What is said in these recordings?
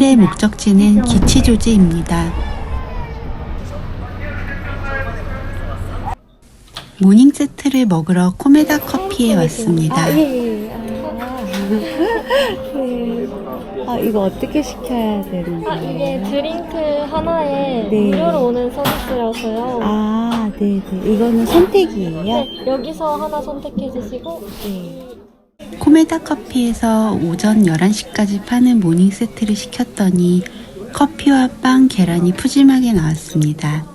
오늘의 목적지는 기치조지입니다. 모닝 세트를 먹으러 코메다 커피에 왔습니다. 아, 예, 예. 아, 네. 아, 이거 어떻게 시켜야 되는 아, 이게 거예요? 드링크 하나에 네. 무료로 오는 서비스라서요. 아, 네, 네. 이거는 선택이에요? 네, 여기서 하나 선택해 주시고 네. 코메다 커피에서 오전 11시까지 파는 모닝 세트를 시켰더니 커피와 빵, 계란이 푸짐하게 나왔습니다.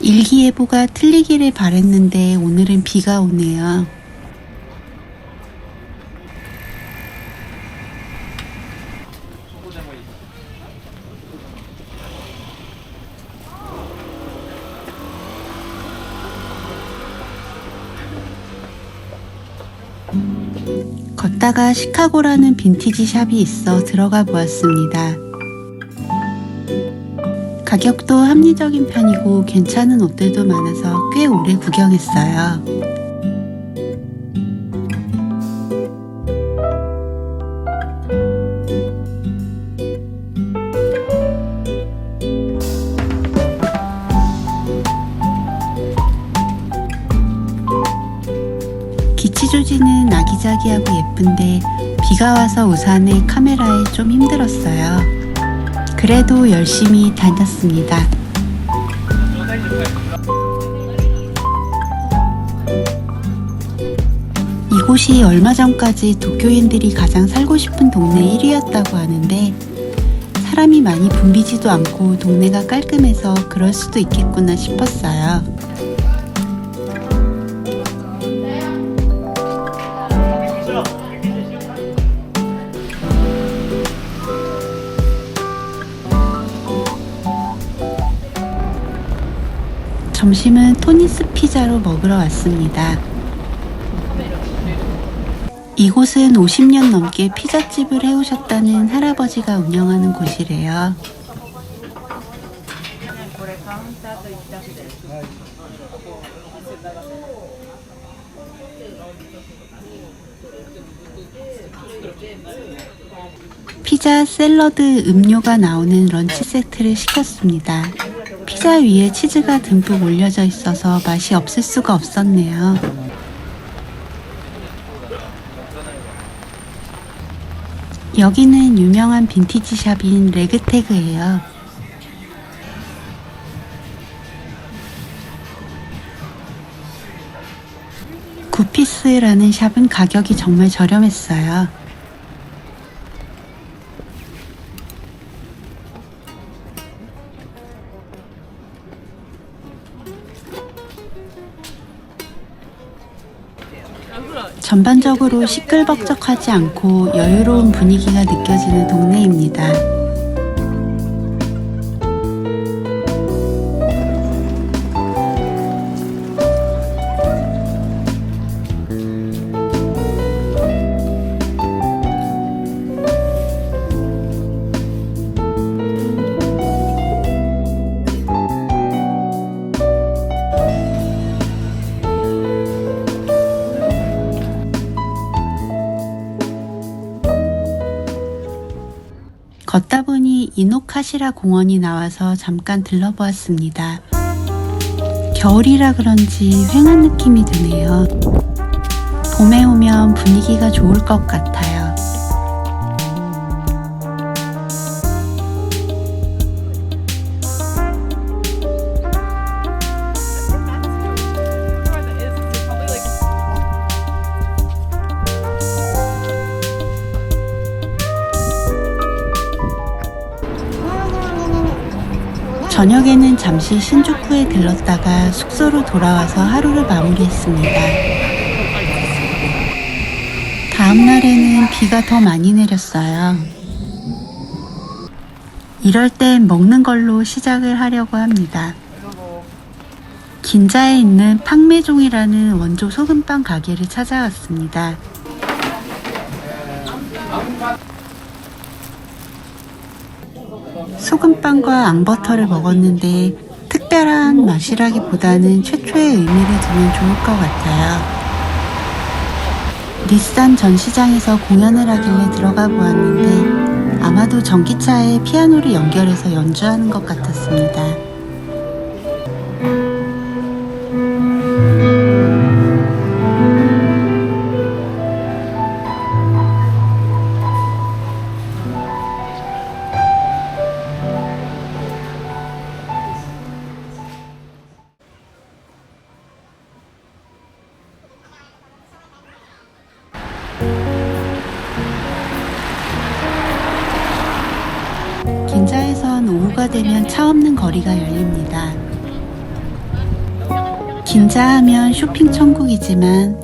일기예보가 틀리기를 바랬는데 오늘은 비가 오네요. 걷다가 시카고라는 빈티지 샵이 있어 들어가 보았습니다. 가격도 합리적인 편이고 괜찮은 옷들도 많아서 꽤 오래 구경했어요. 아기자기하고 예쁜데 비가 와서 우산에 카메라에 좀 힘들었어요. 그래도 열심히 다녔습니다. 이곳이 얼마 전까지 도쿄인들이 가장 살고 싶은 동네 1위였다고 하는데 사람이 많이 붐비지도 않고 동네가 깔끔해서 그럴 수도 있겠구나 싶었어요. 점심은 토니스 피자로 먹으러 왔습니다. 이곳은 50년 넘게 피자집을 해오셨다는 할아버지가 운영하는 곳이래요. 피자, 샐러드, 음료가 나오는 런치 세트를 시켰습니다. 피자 위에 치즈가 듬뿍 올려져 있어서 맛이 없을 수가 없었네요. 여기는 유명한 빈티지 샵인 레그태그예요. 구피스라는 샵은 가격이 정말 저렴했어요. 전반적으로 시끌벅적하지 않고 여유로운 분위기가 느껴지는 동네입니다. 걷다 보니 이노카시라 공원이 나와서 잠깐 들러보았습니다. 겨울이라 그런지 휑한 느낌이 드네요. 봄에 오면 분위기가 좋을 것 같아요. 저녁에는 잠시 신주쿠에 들렀다가 숙소로 돌아와서 하루를 마무리했습니다. 다음 날에는 비가 더 많이 내렸어요. 이럴 땐 먹는 걸로 시작을 하려고 합니다. 긴자에 있는 팡매종이라는 원조 소금빵 가게를 찾아왔습니다. 소금빵과 앙버터를 먹었는데 특별한 맛이라기보다는 최초의 의미를 두면 좋을 것 같아요. 닛산 전시장에서 공연을 하길래 들어가 보았는데 아마도 전기차에 피아노를 연결해서 연주하는 것 같았습니다. 거리가 열립니다. 긴자하면 쇼핑 천국이지만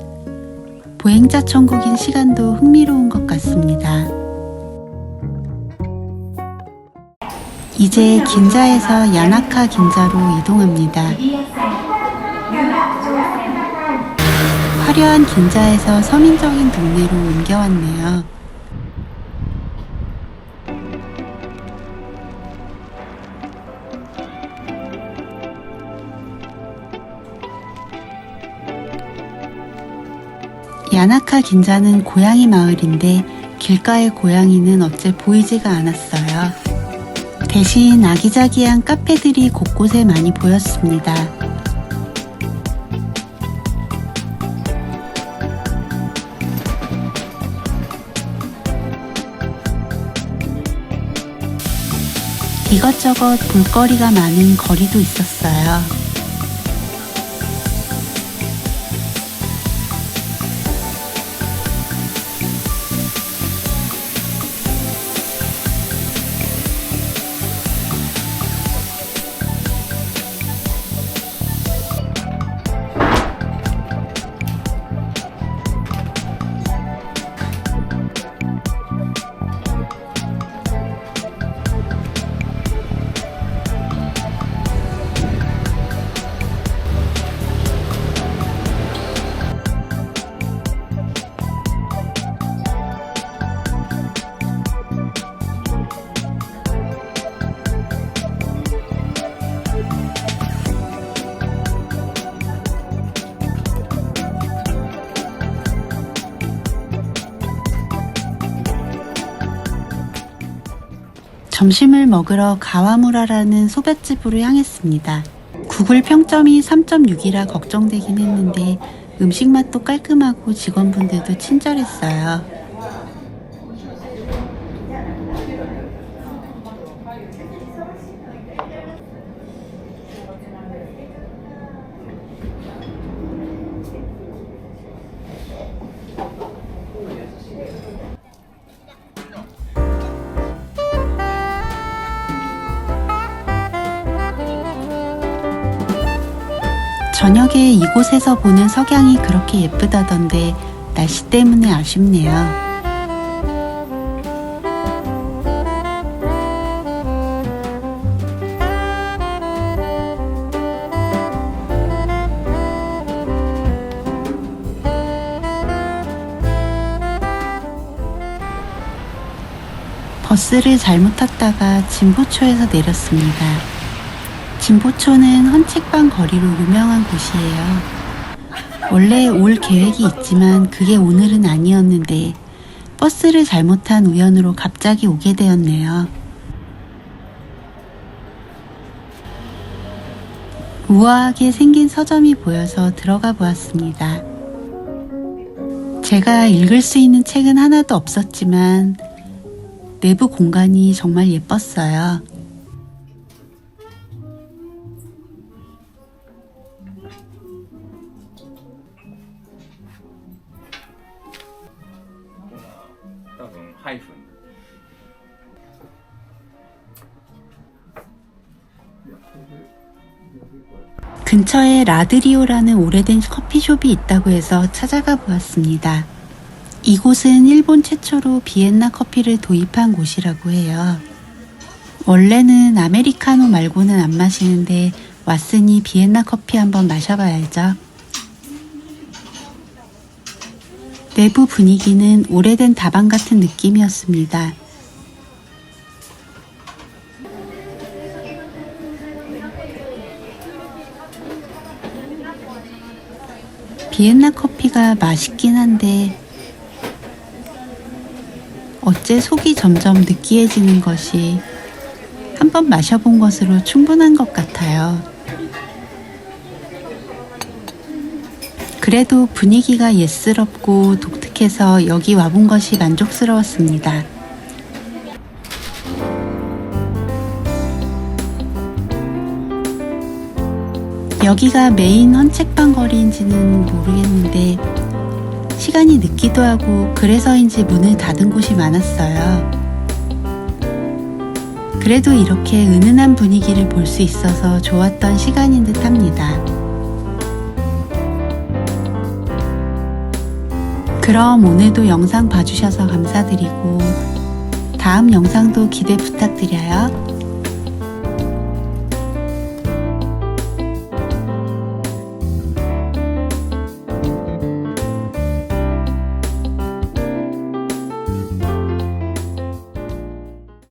보행자 천국인 시간도 흥미로운 것 같습니다. 이제 긴자에서 야나카 긴자로 이동합니다. 화려한 긴자에서 서민적인 동네로 옮겨왔네요. 야나카 긴자는 고양이 마을인데 길가의 고양이는 어째 보이지가 않았어요. 대신 아기자기한 카페들이 곳곳에 많이 보였습니다. 이것저것 볼거리가 많은 거리도 있었어요. 점심을 먹으러 가와무라라는 소볏집으로 향했습니다. 구글 평점이 3.6이라 걱정되긴 했는데 음식 맛도 깔끔하고 직원분들도 친절했어요. 저녁에 이곳에서 보는 석양이 그렇게 예쁘다던데 날씨 때문에 아쉽네요. 버스를 잘못 탔다가 진보초에서 내렸습니다. 진보초는 헌책방 거리로 유명한 곳이에요. 원래 올 계획이 있지만 그게 오늘은 아니었는데 버스를 잘못 탄 우연으로 갑자기 오게 되었네요. 우아하게 생긴 서점이 보여서 들어가 보았습니다. 제가 읽을 수 있는 책은 하나도 없었지만 내부 공간이 정말 예뻤어요. 하이픈. 근처에 라드리오라는 오래된 커피숍이 있다고 해서 찾아가 보았습니다. 이곳은 일본 최초로 비엔나 커피를 도입한 곳이라고 해요. 원래는 아메리카노 말고는 안 마시는데 왔으니 비엔나 커피 한번 마셔봐야죠. 내부 분위기는 오래된 다방 같은 느낌이었습니다. 비엔나 커피가 맛있긴 한데 어째 속이 점점 느끼해지는 것이 한번 마셔본 것으로 충분한 것 같아요. 그래도 분위기가 예스럽고 독특해서 여기 와본 것이 만족스러웠습니다. 여기가 메인 헌책방 거리인지는 모르겠는데 시간이 늦기도 하고 그래서인지 문을 닫은 곳이 많았어요. 그래도 이렇게 은은한 분위기를 볼 수 있어서 좋았던 시간인 듯 합니다. 그럼 오늘도 영상 봐주셔서 감사드리고 다음 영상도 기대 부탁드려요.